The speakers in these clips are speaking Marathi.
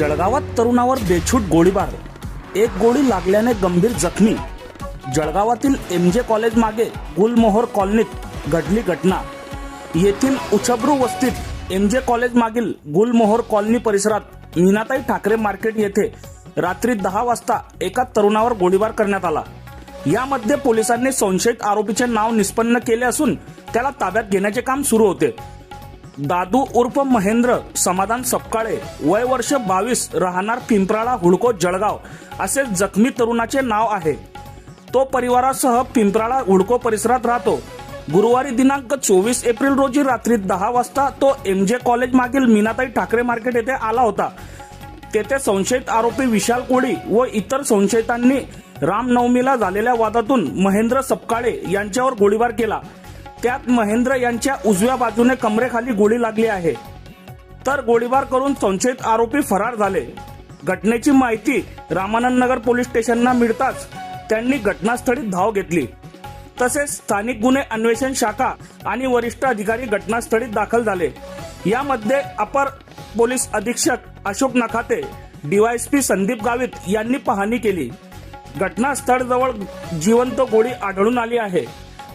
जळगावात तरुणावर बेछूट गोळीबार. एक गोळी लागल्याने गंभीर जखमी. जळगावातील एम जे कॉलेज मागे गुलमोहर कॉलनीत घडली घटना. येथील उछब्रू वस्तीत एम जे कॉलेज मागील गुलमोहर कॉलनी परिसरात मीनाताई ठाकरे मार्केट येथे रात्री दहा वाजता एका तरुणावर गोळीबार करण्यात आला. यामध्ये पोलिसांनी संशयित आरोपीचे नाव निष्पन्न केले असून त्याला ताब्यात घेण्याचे काम सुरू होते. दादू उर्फ महेंद्र समाधान सपकाळे वय वर्ष बावीस राहणार पिंपराळा हुडको जळगाव असे जखमी तरुणाचे नाव आहे. तो परिवारासह पिंपराळा हुडको परिसरात राहतो. गुरुवारी दिनांक चोवीस एप्रिल रोजी रात्री दहा वाजता तो एम जे कॉलेज मागील मीनाताई ठाकरे मार्केट येथे आला होता. तेथे संशयित आरोपी विशाल कोळी व इतर संशयितांनी रामनवमीला झालेल्या वादातून महेंद्र सपकाळे यांच्यावर गोळीबार केला. त्यात महेंद्र यांच्या उजव्या बाजूने कमरेखाली गोळी लागली आहे. तर गोळीबार करून संशयित आरोपी फरार झाले. घटनेची माहिती रामानंद नगर पोलीस स्टेशनला मिळताच त्यांनी घटनास्थळी धाव घेतली. तसेच स्थानिक गुन्हे अन्वेषण शाखा आणि वरिष्ठ अधिकारी घटनास्थळी दाखल झाले. यामध्ये अपर पोलीस अधीक्षक अशोक नखाते डीवायएसपी संदीप गावित यांनी पाहणी केली. घटनास्थळजवळ जिवंत गोळी आढळून आली आहे.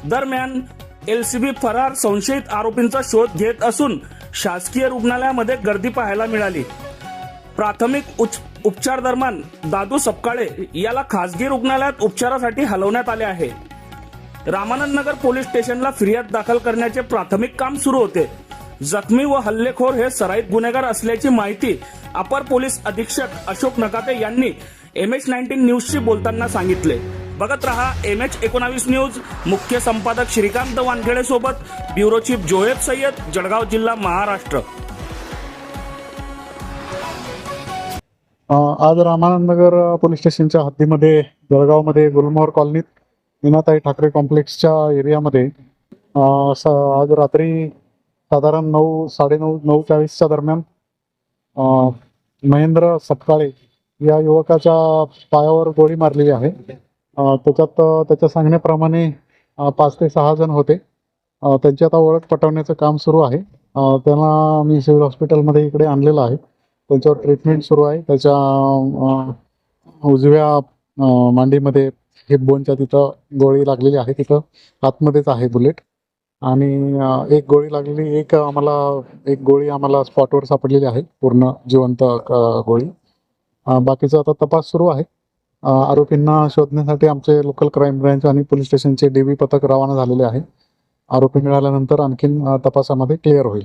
दरम्यान एलसीबी फरार संशयित आरोपींचा शोध घेत असून शासकीय रुग्णालयामध्ये गर्दी पाहायला मिळाली. प्राथमिक उच- उपचार दरम्यान दादू सपकाळे याला खासगी रुग्णालयात उपचारासाठी हलवण्यात आले आहे. रामानंद नगर पोलीस स्टेशनला फिर्याद दाखल करण्याचे प्राथमिक काम सुरू होते. जखमी व हल्लेखोर हे सराईत गुन्हेगार असल्याची माहिती अपर पोलीस अधीक्षक अशोक नकाते यांनी एम एच नाईन्टीन न्यूजशी बोलताना सांगितले. बघत रहा एम एच एकोणावीस न्यूज. मुख्य संपादक श्रीकांत वानखेडे सोबत. ब्युरो चीफ जोहेब सय्यद जळगाव जिल्हा महाराष्ट्र. आज रामानंदनगर पोलीस स्टेशनच्या हद्दीमध्ये जळगावमध्ये गुलमोहर कॉलनीत मीनाताई ठाकरे कॉम्प्लेक्सच्या एरियामध्ये आज रात्री साधारण नऊ साडेनऊ नऊ चाळीसच्या दरम्यान महेंद्र सपकाळे या युवकाच्या पायावर गोळी मारलेली आहे. त्याच्यात त्याच्या सांगण्याप्रमाणे पाच ते सहा जण होते. त्यांची आता ओळख पटवण्याचं काम सुरू आहे. त्यांना मी सिव्हिल हॉस्पिटलमध्ये इकडे आणलेलं आहे. त्यांच्यावर ट्रीटमेंट सुरू आहे. त्याच्या उजव्या मांडीमध्ये हिप बोनच्या तिथं गोळी लागलेली आहे. तिथं आतमध्येच आहे बुलेट. आणि एक गोळी लागलेली एक आम्हाला एक गोळी आम्हाला स्पॉटवर सापडलेली आहे. पूर्ण जिवंत गोळी. बाकीचा आता तपास सुरू आहे. आरोपींना शोधण्यासाठी आमचे लोकल क्राईम ब्रँच आणि पोलीस स्टेशनचे डी बी पथक रवाना झालेले आहे. आरोपी मिळाल्यानंतर आणखीन तपासामध्ये क्लिअर होईल.